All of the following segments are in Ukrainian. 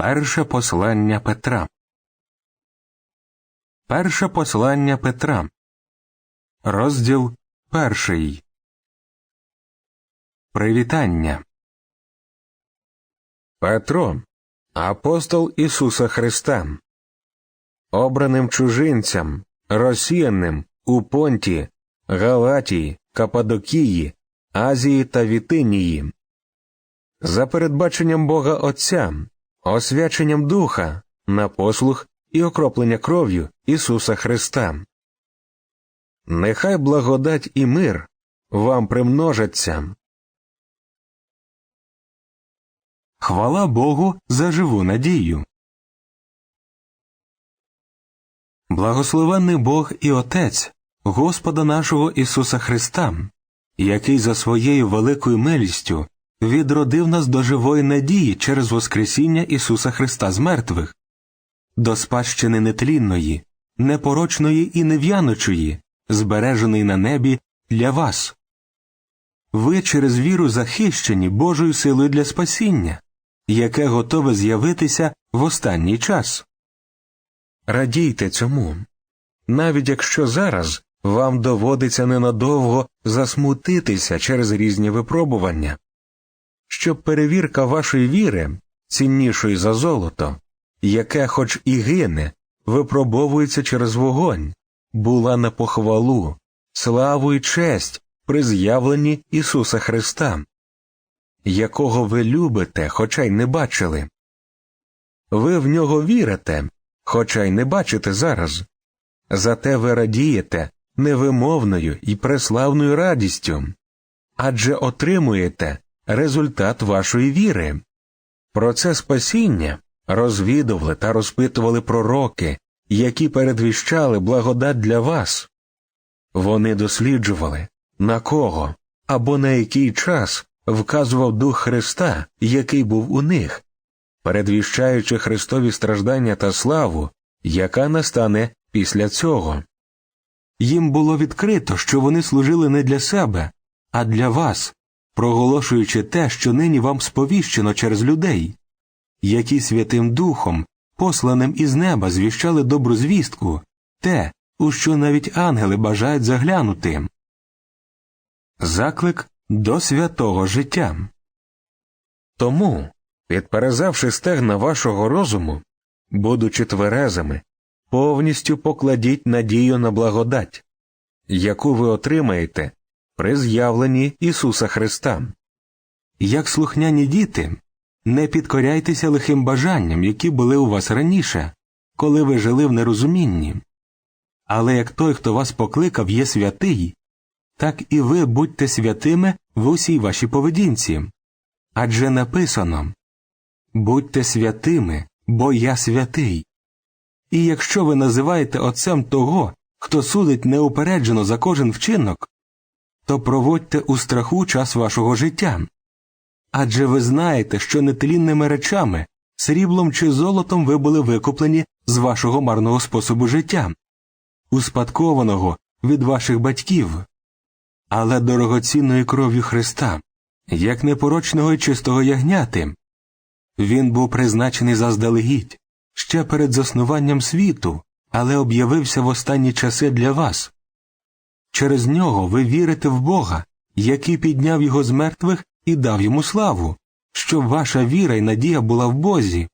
Перше послання Петра. Перше послання Петра. Розділ перший. Привітання. Петро, апостол Ісуса Христа, обраним чужинцям, розсіяним у Понті, Галатії, Кападокії, Азії та Вітинії, за передбаченням Бога Отця, освяченням Духа, на послух і окроплення кров'ю Ісуса Христа. Нехай благодать і мир вам примножаться. Хвала Богу за живу надію. Благословенний Бог і Отець Господа нашого Ісуса Христа, який за своєю великою милістю відродив нас до живої надії через Воскресіння Ісуса Христа з мертвих, до спадщини нетлінної, непорочної і нев'яночої, збереженої на небі для вас. Ви через віру захищені Божою силою для спасіння, яке готове з'явитися в останній час. Радійте цьому, навіть якщо зараз вам доводиться ненадовго засмутитися через різні випробування, щоб перевірка вашої віри, ціннішої за золото, яке, хоч і гине, випробовується через вогонь, була на похвалу, славу і честь при з'явленні Ісуса Христа, якого ви любите, хоча й не бачили. Ви в нього вірите, хоча й не бачите зараз. Зате ви радієте невимовною і преславною радістю, адже отримуєте результат вашої віри. Про це спасіння розвідували та розпитували пророки, які передвіщали благодать для вас. Вони досліджували, на кого або на який час вказував Дух Христа, який був у них, передвіщаючи Христові страждання та славу, яка настане після цього. Їм було відкрито, що вони служили не для себе, а для вас, проголошуючи те, що нині вам сповіщено через людей, які Святим Духом, посланим із неба, звіщали добру звістку, те, у що навіть ангели бажають заглянути. Заклик до святого життя. Тому, підперезавши стегна вашого розуму, будучи тверезими, повністю покладіть надію на благодать, яку ви отримаєте при з'явленні Ісуса Христа. Як слухняні діти, не підкоряйтеся лихим бажанням, які були у вас раніше, коли ви жили в нерозумінні. Але як той, хто вас покликав, є святий, так і ви будьте святими в усій вашій поведінці. Адже написано Будьте святими, бо я святий. І якщо ви називаєте отцем того, хто судить неупереджено за кожен вчинок, то проводьте у страху час вашого життя. Адже ви знаєте, що нетлінними речами, сріблом чи золотом ви були викуплені з вашого марного способу життя, успадкованого від ваших батьків, але дорогоцінною кров'ю Христа, як непорочного і чистого ягняти. Він був призначений заздалегідь ще перед заснуванням світу, але об'явився в останні часи для вас. Через нього ви вірите в Бога, який підняв його з мертвих і дав йому славу, щоб ваша віра й надія була в Бозі.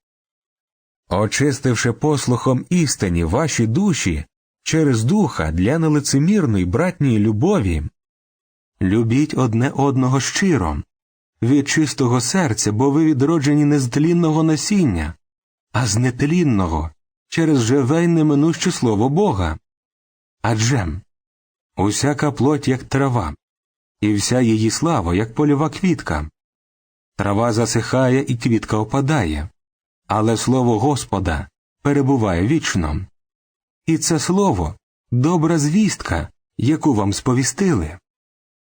Очистивши послухом істині ваші душі через духа для нелицемірної братньої любові, любіть одне одного щиро, від чистого серця, бо ви відроджені не з тлінного насіння, а з нетлінного, через живе й неминуще слово Бога. Адже усяка плоть, як трава, і вся її слава, як польова квітка. Трава засихає і квітка опадає, але слово Господа перебуває вічно. І це слово добра звістка, яку вам сповістили.